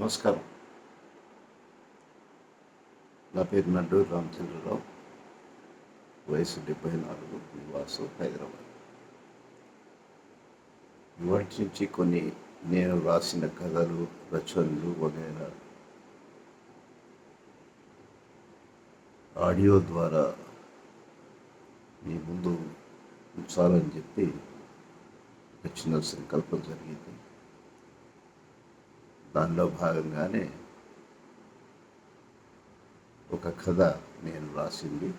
నమస్కారం. నా పేరు నడ్డు రామచంద్రరావు. వయసు డెబ్బై నాలుగు నివాసం హైదరాబాద్. ఇవాటి నుంచి కొన్ని నేను రాసిన కథలు రచనలు వగైరా ఆడియో ద్వారా మీ ముందు ఉంచాలని చెప్పి వచ్చిన సంకల్పం జరిగింది. దానిలో భాగంగానే ఒక కథ నేను రాసింది.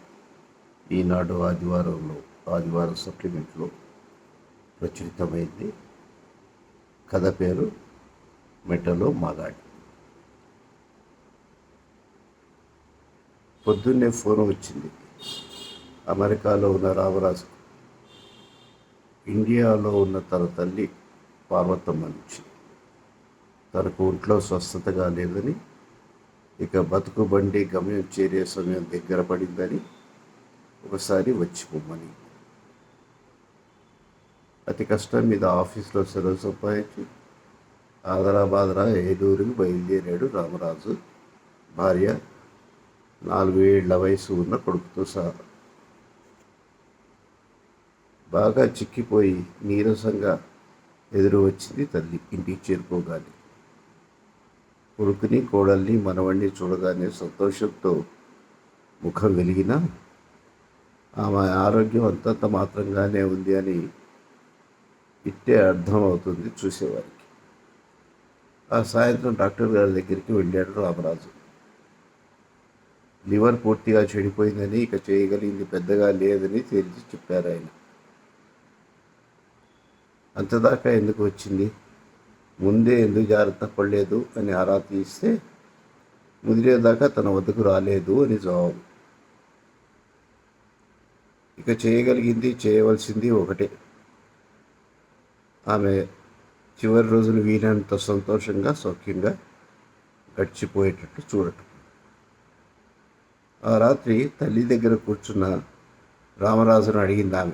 ఈనాడు ఆదివారంలో ఆదివారం సప్లిమెంట్లో ప్రచురితమైంది. కథ పేరు మెటలో మగాడి. పొద్దున్నే ఫోన్ వచ్చింది. అమెరికాలో ఉన్న రామరాజు ఇండియాలో ఉన్న తన తల్లి పార్వతమ్మ నుంచి. తనకు ఒంట్లో స్వస్థతగా లేదని ఇక బతుకు బండి గమ్యం చేరే సమయం దగ్గర పడిందని ఒకసారి వచ్చిపోమ్మని. అతి కష్టం మీద ఆఫీస్లో సెలవు సంపాదించి ఆదరాబాదరా ఏలూరుకి బయలుదేరాడు రామరాజు భార్య నాలుగు ఏళ్ళ వయసు ఉన్న కొడుకుతో సహా. బాగా చిక్కిపోయి నీరసంగా ఎదురు వచ్చింది తల్లి ఇంటికి చేరుకోగానే. కొడుకుని కోడల్ని మనవణ్ణి చూడగానే సంతోషంతో ముఖం వెలిగిన ఆమె ఆరోగ్యం అంతంత మాత్రంగానే ఉంది అని ఇట్టే అర్థమవుతుంది చూసేవారికి. ఆ సాయంత్రం డాక్టర్ గారి దగ్గరికి వెళ్ళాడు రామరాజు. లివర్ పూర్తిగా చెడిపోయిందని ఇక చేయగలిగింది పెద్దగా లేదని తేల్చి చెప్పారు ఆయన అంతదాకా ఎందుకు వచ్చింది? ముందే ఎందుకు జాగ్రత్త పడలేదు అని ఆరా తీస్తే ముదిరేదాకా తన వద్దకు రాలేదు అని జవాబు. ఇక చేయగలిగింది చేయవలసింది ఒకటే. ఆమె చివరి రోజులు వీలైనంత సంతోషంగా సౌఖ్యంగా గడిచిపోయేటట్టు చూడటం. ఆ రాత్రి తల్లి దగ్గర కూర్చున్న రామరాజును అడిగింది ఆమె.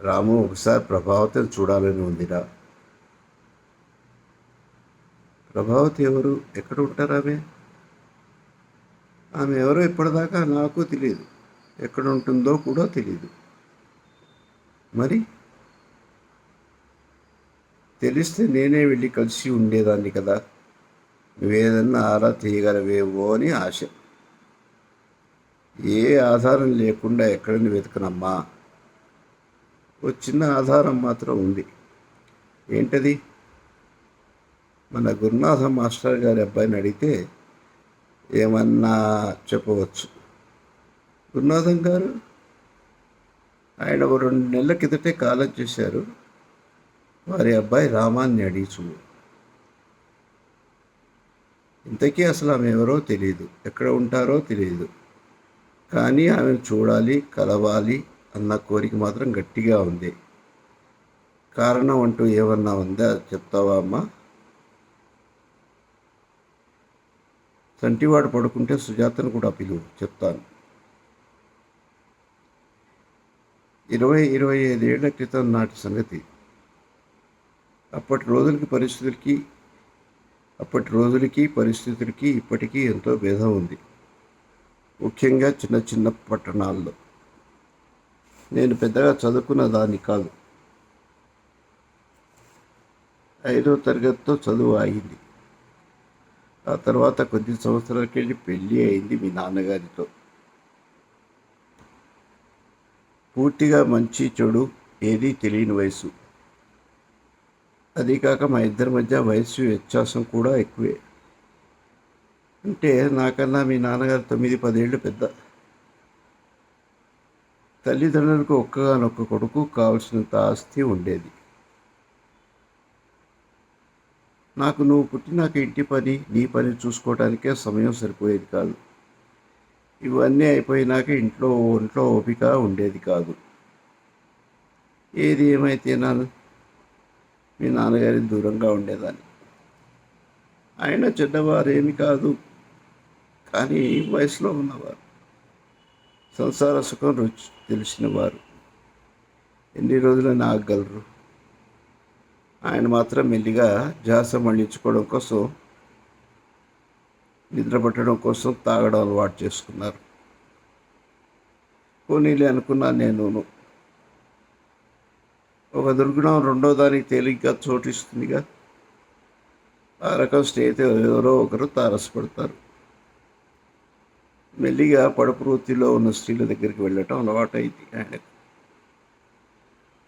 రాము ఒకసారి ప్రభావితం చూడాలని ఉందిరా. ప్రభావతి ఎవరు? ఎక్కడ ఉంటారు ఆమె? ఆమె ఎవరో ఇప్పటిదాకా నాకు తెలియదు. ఎక్కడ ఉంటుందో కూడా తెలియదు. మరి? తెలిస్తే నేనే వెళ్ళి కలిసి ఉండేదాన్ని కదా. నువ్వేదన్నా ఆరా తీయగలవేవో అని ఆశ. ఏ ఆధారం లేకుండా ఎక్కడని వెతకనమ్మా. ఓ చిన్న ఆధారం మాత్రం ఉంది. ఏంటది? మన గురునాథ మాస్టర్ గారి అబ్బాయిని అడిగితే ఏమన్నా చెప్పవచ్చు. గురునాథం గారు ఆయన ఒక రెండు నెలల కిందటే కాలం చేశారు. వారి అబ్బాయి రామాన్ని అడిగి చూడు ఇంతకీ అసలు ఆమె ఎవరో తెలియదు ఎక్కడ ఉంటారో తెలియదు కానీ ఆమెను చూడాలి కలవాలి అన్న కోరిక మాత్రం గట్టిగా ఉంది. కారణం అంటూ ఏమన్నా ఉందా చెప్తావా అమ్మా? తంటివాడు పడుకుంటే సుజాతను కూడా పిలువు చెప్తాను. ఇరవై ఇరవై ఐదేళ్ళ క్రితం నాటి సంగతి. అప్పటి రోజులకి పరిస్థితులకి అప్పటి రోజులకి పరిస్థితులకి ఇప్పటికీ ఎంతో భేదం ఉంది. ముఖ్యంగా చిన్న చిన్న పట్టణాల్లో. నేను పెద్దగా చదువుకున్న దాన్ని కాదు. ఐదో తరగతితో చదువు ఆగింది. ఆ తర్వాత కొద్ది సంవత్సరాలకి వెళ్ళి పెళ్ళి అయింది మీ నాన్నగారితో. పూర్తిగా మంచి చెడు ఏదీ తెలియని వయసు. అదీకాక మా ఇద్దరి మధ్య వయసు వ్యత్యాసం కూడా ఎక్కువే. అంటే నాకన్నా మీ నాన్నగారు తొమ్మిది పదేళ్ళు పెద్ద. తల్లిదండ్రులకు ఒక్కగానొక్క కొడుకు కావలసినంత ఆస్తి ఉండేది. నాకు నువ్వు పుట్టినాక ఇంటి పని నీ పని చూసుకోవడానికే సమయం సరిపోయేది కాదు. ఇవన్నీ అయిపోయినాక ఇంట్లో ఒంట్లో ఓపిక ఉండేది కాదు. ఏది ఏమైతే నాను మీ నాన్నగారి దూరంగా ఉండేదాన్ని. ఆయన చెడ్డవారేమి కాదు కానీ వయసులో ఉన్నవారు. సంసార సుఖం రుచి తెలిసినవారు ఎన్ని రోజులు ఆగగలరు. ఆయన మాత్రం మెల్లిగా ధ్యాస మళ్ళించుకోవడం కోసం నిద్రపట్టడం కోసం తాగడం అలవాటు చేసుకున్నారు. పోనీలే అనుకున్నా నేను ఒక దుర్గుణం రెండో దానికి తేలిగ్గా చోటిస్తుందిగా. ఆ రకం స్నేహితులు ఎవరో ఒకరు తారసపడతారు. మెల్లిగా పడుపు వృత్తిలో ఉన్న స్త్రీల దగ్గరికి వెళ్ళటం అలవాటైంది ఆయనకు.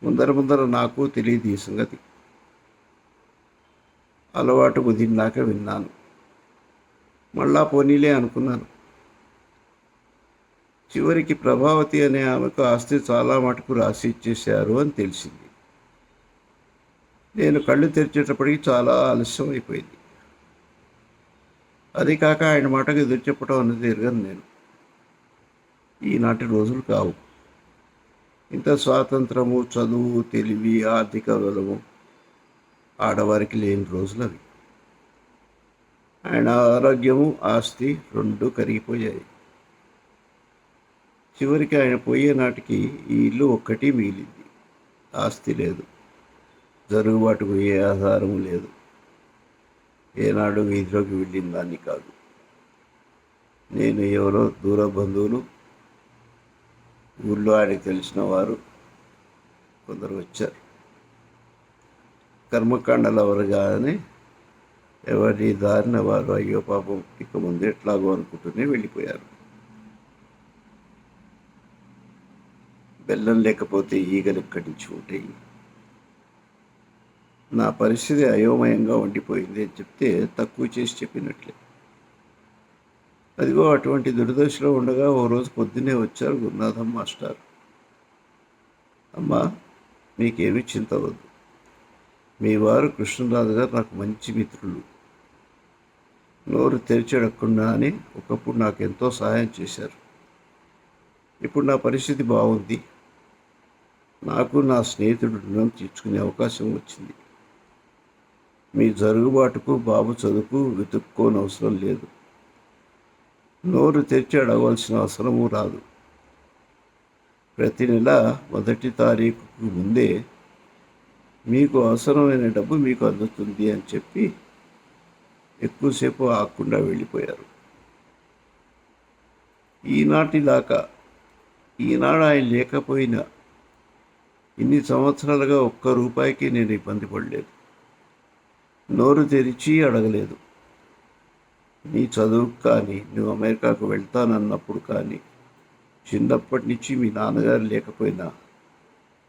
ముందర ముందర నాకు తెలియదు ఈ సంగతి. అలవాటు కుదిరినాక విన్నాను. మళ్ళా పోనీలే అనుకున్నాను. చివరికి ప్రభావతి అనే ఆమెకు ఆస్తి చాలా మటుకు రాసి ఇచ్చేశారు అని తెలిసింది. నేను కళ్ళు తెరిచేటప్పటికి చాలా ఆలస్యం అయిపోయింది. అది కాక ఆయన మాటకు ఎదురు చెప్పడం అన్నది ఎరగను నేను. ఈనాటి రోజులు కావు. ఇంత స్వాతంత్రము చదువు తెలివి ఆర్థిక బలము ఆడవారికి లేని రోజులు అవి ఆయన ఆరోగ్యము ఆస్తి రెండు కరిగిపోయాయి. చివరికి ఆయన పోయే నాటికి ఈ ఇల్లు ఒక్కటి మిగిలింది. ఆస్తి లేదు. జరుగుబాటుకు ఏ ఆధారము లేదు. ఏనాడు వీధిలోకి వెళ్ళిన దాన్ని కాదు. నేను ఎవరో దూర బంధువులు ఊళ్ళో ఆయనకు తెలిసిన వారు కొందరు వచ్చారు. కర్మకాండలు ఎవరుగానే ఎవరి దారిన వారు అయ్యో పాపం ఇక ముందు ఎట్లాగో అనుకుంటూనే వెళ్ళిపోయారు. బెల్లం లేకపోతే ఈగలు ఎక్కడి నుంచి ఉంటాయి? నా పరిస్థితి అయోమయంగా ఉండిపోయింది అని చెప్తే తక్కువ చేసి చెప్పినట్లే. అదిగో అటువంటి దురదశలో ఉండగా ఓ రోజు పొద్దున్నే వచ్చారు గురునాథం మాస్టర్. అమ్మా మీకేమీ చింత వద్దు. మీ వారు కృష్ణరాజు గారు నాకు మంచి మిత్రులు. నోరు తెరిచేడకుండానే ఒకప్పుడు నాకు ఎంతో సహాయం చేశారు. ఇప్పుడు నా పరిస్థితి బాగుంది. నాకు నా స్నేహితుడు రుణం తీర్చుకునే అవకాశం వచ్చింది. మీ జరుగుబాటుకు బాబు చదువుకు వెతుక్కోనవసరం లేదు. నోరు తెరిచి అడగవలసిన అవసరము రాదు. ప్రతి నెల మొదటి తారీఖుకు ముందే మీకు అవసరమైన డబ్బు మీకు అందుతుంది అని చెప్పి ఎక్కువసేపు ఆకుండా వెళ్ళిపోయారు. ఈనాటిలాగా ఈనాడు ఆయన లేకపోయినా ఇన్ని సంవత్సరాలుగా ఒక్క రూపాయికి నేను ఇబ్బంది పడలేదు. నోరు తెరిచి అడగలేదు. నీ చదువుకు కానీ నువ్వు అమెరికాకు వెళ్తానన్నప్పుడు కానీ చిన్నప్పటి నుంచి మీ నాన్నగారు లేకపోయినా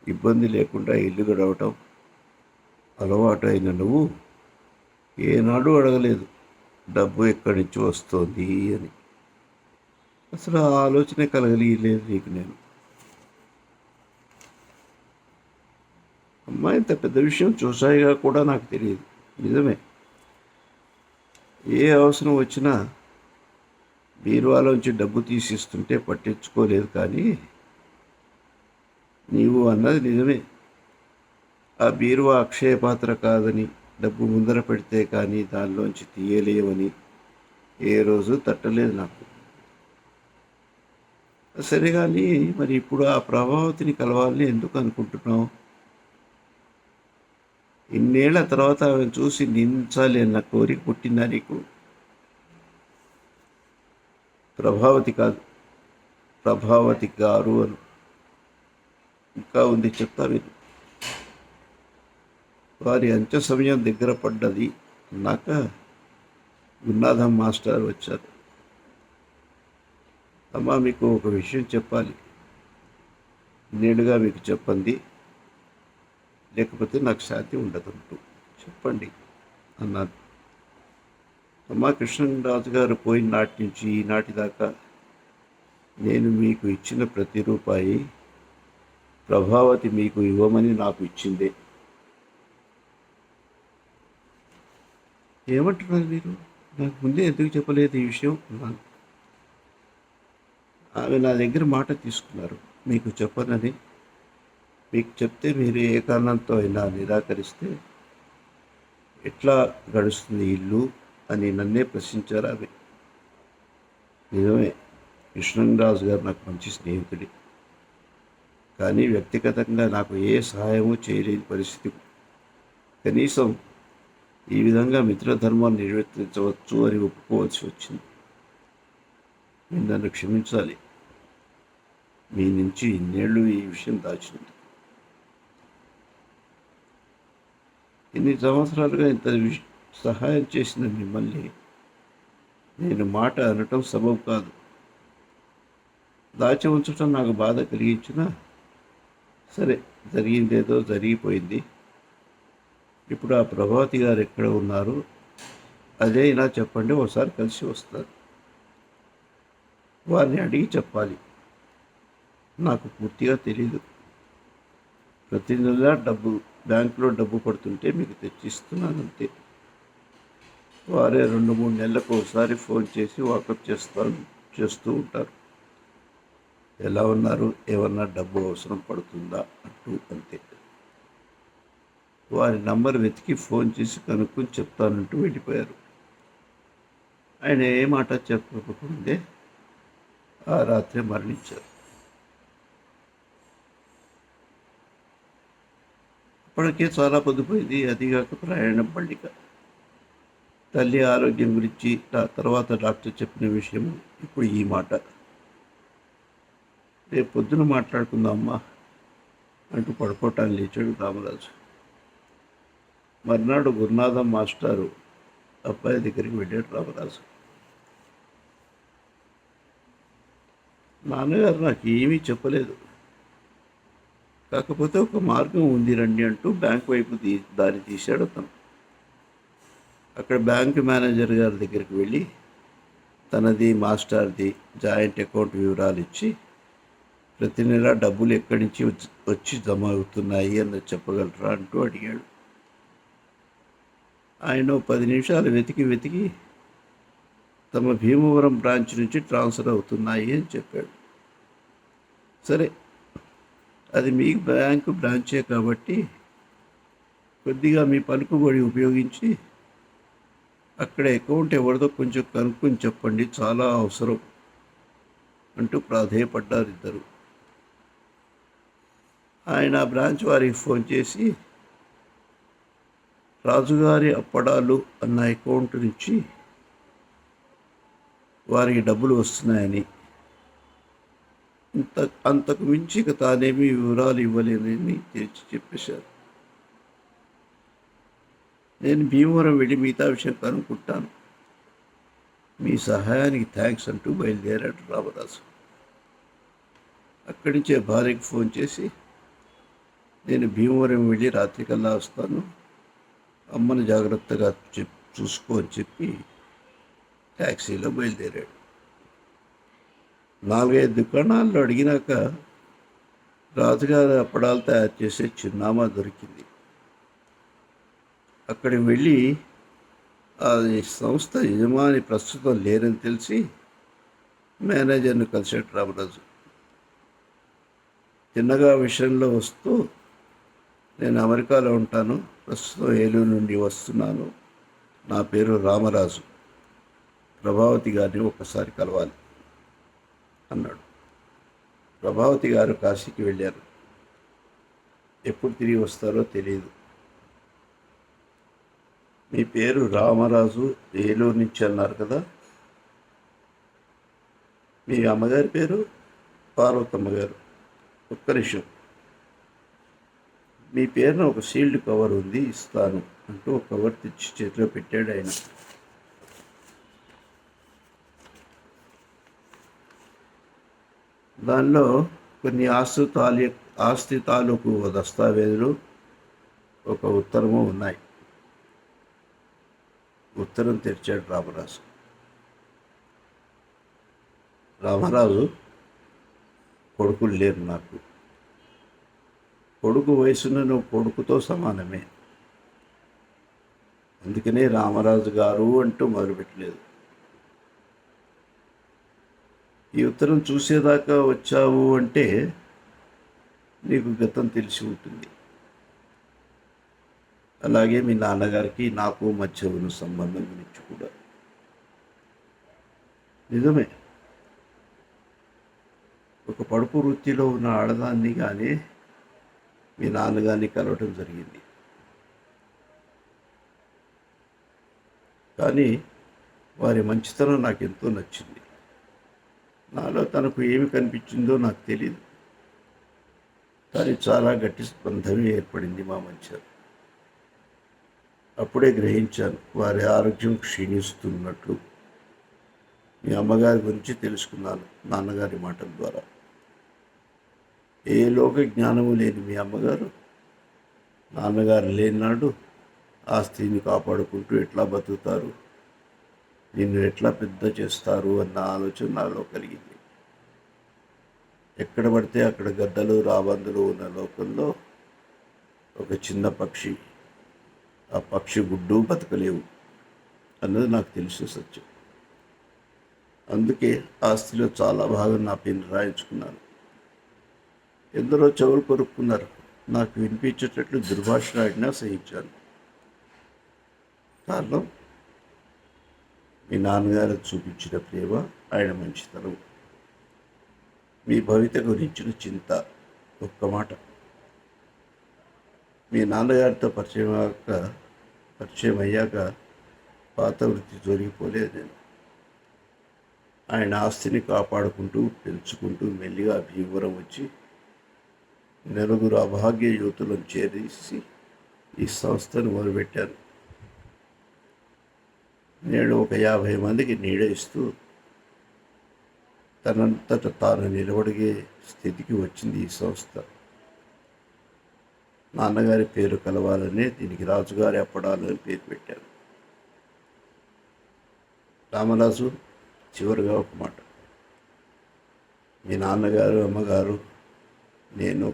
ఇబ్బంది లేకుండా ఇల్లు గడవటం అలవాటు నువ్వు ఏనాడు అడగలేదు డబ్బు ఎక్కడి నుంచి వస్తుంది అని. అసలు ఆ ఆలోచన కలగలేదు నీకు నేను. అమ్మాయి ఇంత పెద్ద విషయం చూసాయిగా కూడా నాకు తెలియదు. నిజమే. ఏ అవసరం వచ్చినా బీరువాలోంచి డబ్బు తీసిస్తుంటే పట్టించుకోలేదు కానీ నీవు అన్నది నిజమే. ఆ బీరువా అక్షయ పాత్ర కాదని డబ్బు ముందర పెడితే కానీ దానిలోంచి తీయలేవని ఏ రోజు తట్టలేదు నాకు. సరే కానీ మరి ఇప్పుడు ఆ ప్రభావతిని కలవాలని ఎందుకు అనుకుంటున్నావు? ఇన్నేళ్ళ తర్వాత ఆమెను చూసి నిందించాలి అన్న కోరిక పుట్టిందా నీకు? ప్రభావతి కాదు. ప్రభావతి గారు అని. ఇంకా ఉంది చెప్తా మీరు వారి అంత్య సమయం దగ్గర పడ్డది. అన్నాక గున్నాథం మాస్టర్ వచ్చారు. అమ్మా మీకు ఒక విషయం చెప్పాలి. నేడుగా మీకు చెప్పండి లేకపోతే నాకు శాంతి ఉండదంటూ చెప్పండి అన్నారు అమ్మా కృష్ణరాజు గారు పోయిన నాటి నుంచి ఈనాటి దాకా నేను మీకు ఇచ్చిన ప్రతి రూపాయి ప్రభావతి మీకు ఇవ్వమని నాకు ఇచ్చిందే. ఏమంటున్నారు మీరు? నాకు ముందే ఎందుకు చెప్పలేదు ఈ విషయం? అన్నాను. ఆమె నా దగ్గర మాట తీసుకున్నారు. మీకు చెప్పనని. మీకు చెప్తే మీరు ఏ కారణంతో అయినా నిరాకరిస్తే ఎట్లా గడుస్తుంది ఇల్లు అని నన్నే ప్రశ్నించారు ఆమె. నిజమే కృష్ణరాజు గారు నాకు మంచి స్నేహితుడి. కానీ వ్యక్తిగతంగా నాకు ఏ సహాయము చేయలేని పరిస్థితి. కనీసం ఈ విధంగా మిత్రధర్మాన్ని నిర్వర్తించవచ్చు అని ఒప్పుకోవాల్సి వచ్చింది. మీరు నన్ను క్షమించాలి. మీ నుంచి ఇన్నేళ్ళు ఈ విషయం దాచింది ఇన్ని సంవత్సరాలుగా ఇంత సహాయం చేసిన మిమ్మల్ని నేను మాట అనటం సబబు కాదు. దాచి ఉంచటం నాకు బాధ కలిగించినా సరే జరిగిందేదో జరిగిపోయింది. ఇప్పుడు ఆ ప్రభావతి గారు ఎక్కడ ఉన్నారు? అదే ఇలా చెప్పండి ఒకసారి కలిసి వస్తారు. వారిని అడిగి చెప్పాలి. నాకు పూర్తిగా తెలీదు. ప్రతి నెల డబ్బు బ్యాంకులో డబ్బు పడుతుంటే మీకు తెచ్చిస్తున్నాను అంతే. వారే రెండు మూడు నెలలకు ఒకసారి ఫోన్ చేసి వాకప్ చేస్తాను చేస్తూ ఉంటారు. ఎలా ఉన్నారు? ఏమన్నా డబ్బు అవసరం పడుతుందా? అంటూ అంతే. వారి నంబర్ వెతికి ఫోన్ చేసి కనుక్కొని చెప్తానంటూ వెళ్ళిపోయారు. ఆయన ఏ మాట చెప్పకముందే ఆ రాత్రి మరణించారు. అప్పటికే చాలా పొద్దుపోయింది. అదిగాక ప్రయాణం పండిక తల్లి ఆరోగ్యం గురించి తర్వాత డాక్టర్ చెప్పిన విషయం ఇప్పుడు ఈ మాట. రేపు పొద్దున మాట్లాడుకుందామా? అంటూ పడుకోవటాన్ని లేచాడు రామరాజు. మర్నాడు గురునాథం మాస్టారు అబ్బాయి దగ్గరికి వెళ్ళాడు రామరాజు నాన్నగారు నాకు ఏమీ చెప్పలేదు. కాకపోతే ఒక మార్గం ఉంది రండి అంటూ బ్యాంక్ వైపు తీ దారి తీశాడు అతను. అక్కడ బ్యాంక్ మేనేజర్ గారి దగ్గరికి వెళ్ళి తనది మాస్టర్ది జాయింట్ అకౌంట్ వివరాలు ఇచ్చి ప్రతి నెల డబ్బులు ఎక్కడి నుంచి వచ్చి వచ్చి జమ అవుతున్నాయి అన్నది చెప్పగలరా అంటూ అడిగాడు. ఆయన పది నిమిషాలు వెతికి వెతికి తమ భీమవరం బ్రాంచ్ నుంచి ట్రాన్స్ఫర్ అవుతున్నాయి అని చెప్పాడు. సరే అది మీ బ్యాంకు బ్రాంచే కాబట్టి కొద్దిగా మీ పలుకుబడి ఉపయోగించి అక్కడ అకౌంట్ ఎవరిదో కొంచెం కనుక్కొని చెప్పండి చాలా అవసరం అంటూ ప్రాధేయపడ్డారు ఇద్దరు. ఆయన ఆ బ్రాంచ్ వారికి ఫోన్ చేసి రాజుగారి అప్పడాలు అన్న అకౌంట్ నుంచి వారికి డబ్బులు వస్తున్నాయని. ఇంత అంతకు మించి ఇక తానేమీ వివరాలు ఇవ్వలేనని తెచ్చి చెప్పేశారు. నేను భీమవరం వెళ్ళి మిగతా విషయం కనుక్కుంటాను. మీ సహాయానికి థ్యాంక్స్ అంటూ బయలుదేరాడు రామదాసు. అక్కడి నుంచే భార్యకి ఫోన్ చేసి నేను భీమవరం వెళ్ళి రాత్రికల్లా వస్తాను. అమ్మని జాగ్రత్తగా చెప్ చూసుకో అని చెప్పి ట్యాక్సీలో బయలుదేరాడు. నాలుగైదు దుకాణాల్లో అడిగినాక రాజుగారి అప్పడాలు తయారు చేసే చిరునామా దొరికింది. అక్కడికి వెళ్ళి ఆ సంస్థ యజమాని ప్రస్తుతం లేరని తెలిసి మేనేజర్ని కలిసాడు రామరాజు. చిన్నగా విషయంలో వస్తూ నేను అమెరికాలో ఉంటాను. ప్రస్తుతం ఏలూరు నుండి వస్తున్నాను. నా పేరు రామరాజు. ప్రభావతి గారిని ఒక్కసారి కలవాలి అన్నాడు. ప్రభావతి గారు కాశీకి వెళ్ళారు. ఎప్పుడు తిరిగి వస్తారో తెలియదు. మీ పేరు రామరాజు ఏలూరు నుంచి అన్నారు కదా. మీ అమ్మగారి పేరు పార్వతమ్మ గారు. ఒక్క నిమిషం. మీ పేరున ఒక సీల్డ్ కవర్ ఉంది ఇస్తాను అంటూ ఒక కవర్ తెచ్చి చేతిలో పెట్టాడు ఆయన. దానిలో కొన్ని ఆస్తు తాలి ఆస్తి తాలూకు దస్తావేజులు ఒక ఉత్తరము ఉన్నాయి. ఉత్తరం తెరిచాడు రామరాజు. రామరాజు కొడుకులు లేరు నాకు. కొడుకు వయసును నువ్వు కొడుకుతో సమానమే. అందుకనే రామరాజు గారు అంటూ మొదలుపెట్టలేదు. ఈ ఉత్తరం చూసేదాకా వచ్చావు అంటే నీకు గతం తెలిసి ఉంటుంది. అలాగే మీ నాన్నగారికి నాకు మధ్య ఉన్న సంబంధం గురించి కూడా. నిజమే. ఒక పడుపు వృత్తిలో ఉన్న ఆడదాన్ని కానీ మీ నాన్నగారిని కలవటం జరిగింది. కానీ వారి మంచితనం నాకు ఎంతో నచ్చింది. నాలో తనకు ఏమి కనిపించిందో నాకు తెలియదు కానీ చాలా గట్టి స్పందమే ఏర్పడింది మా మధ్య. అప్పుడే గ్రహించాను వారి ఆరోగ్యం క్షీణిస్తున్నట్లు. మీ అమ్మగారి గురించి తెలుసుకున్నాను నాన్నగారి మాటల ద్వారా. ఏ లోక జ్ఞానము లేని మీ అమ్మగారు? నాన్నగారు లేనినాడు ఆ స్త్రీని కాపాడుకుంటూ ఎట్లా బతుకుతారు? నిన్ను ఎట్లా పెద్ద చేస్తారు? అన్న ఆలోచన నాలో కలిగింది. ఎక్కడ పడితే అక్కడ గద్దలు రాబందులు ఉన్న లోకంలో ఒక చిన్న పక్షి ఆ పక్షి గుడ్డు బతకలేవు అన్నది నాకు తెలిసి సత్యం. అందుకే ఆస్తిలో చాలా భాగం నా పేరు రాయించుకున్నాను. ఎందరో చెవులు కొరుక్కున్నారు. నాకు వినిపించేటట్లు దుర్భాష ఆడినా సహించాను. కారణం? మీ నాన్నగారు చూపించిన ప్రేమ ఆయన మంచితనం. మీ భవిత గురించిన చింత ఒక్క మాట. మీ నాన్నగారితో పరిచయం అయ్యాక పరిచయం అయ్యాక పాత వృత్తి జరిగిపోలేదు నేను. ఆయన ఆస్తిని కాపాడుకుంటూ పెంచుకుంటూ మెల్లిగా భీవరం వచ్చి నలుగురు అభాగ్య యువతులను చేరేసి ఈ సంస్థను మొదలుపెట్టారు నేడు ఒక యాభై మందికి నీడ ఇస్తూ తనంతట తాను నిలబడిగే స్థితికి వచ్చింది ఈ సంస్థ. నాన్నగారి పేరు కలవాలనే దీనికి రాజుగారి అప్పడాలని పేరు పెట్టాను రామరాజు చివరిగా ఒక మాట. మీ నాన్నగారు అమ్మగారు నేను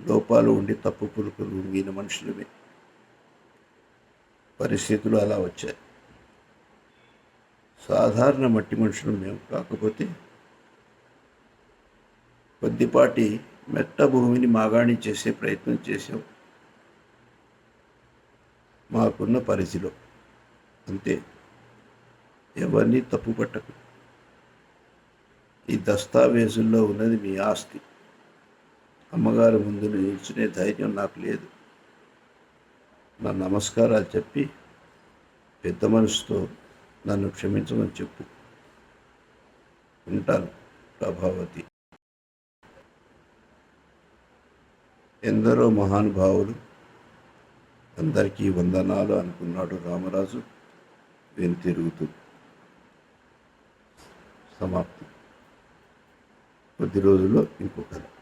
లోపాలు ఉండి తప్పు పులుకులు ఉంగిన మనుషులమే. పరిస్థితులు అలా వచ్చాయి. సాధారణ మట్టి మనుషులు మేము. కాకపోతే కొద్దిపాటి మెట్ట భూమిని మాగాణి చేసే ప్రయత్నం చేసాం మాకున్న పరిధిలో. అంతే. ఎవరిని తప్పు పట్టకు ఈ దస్తావేజుల్లో ఉన్నది మీ ఆస్తి. అమ్మగారి ముందు నిల్చునే ధైర్యం నాకు లేదు. నా నమస్కారాలు చెప్పి పెద్ద మనసుతో నన్ను క్షమించమని చెప్పు. ఉంటాను ప్రభావతి. ఎందరో మహానుభావులు అందరికీ వందనాలు అనుకున్నాడు రామరాజు. వెను తిరుగుతూ సమాప్తి. కొద్ది రోజుల్లో ఇంకొకరు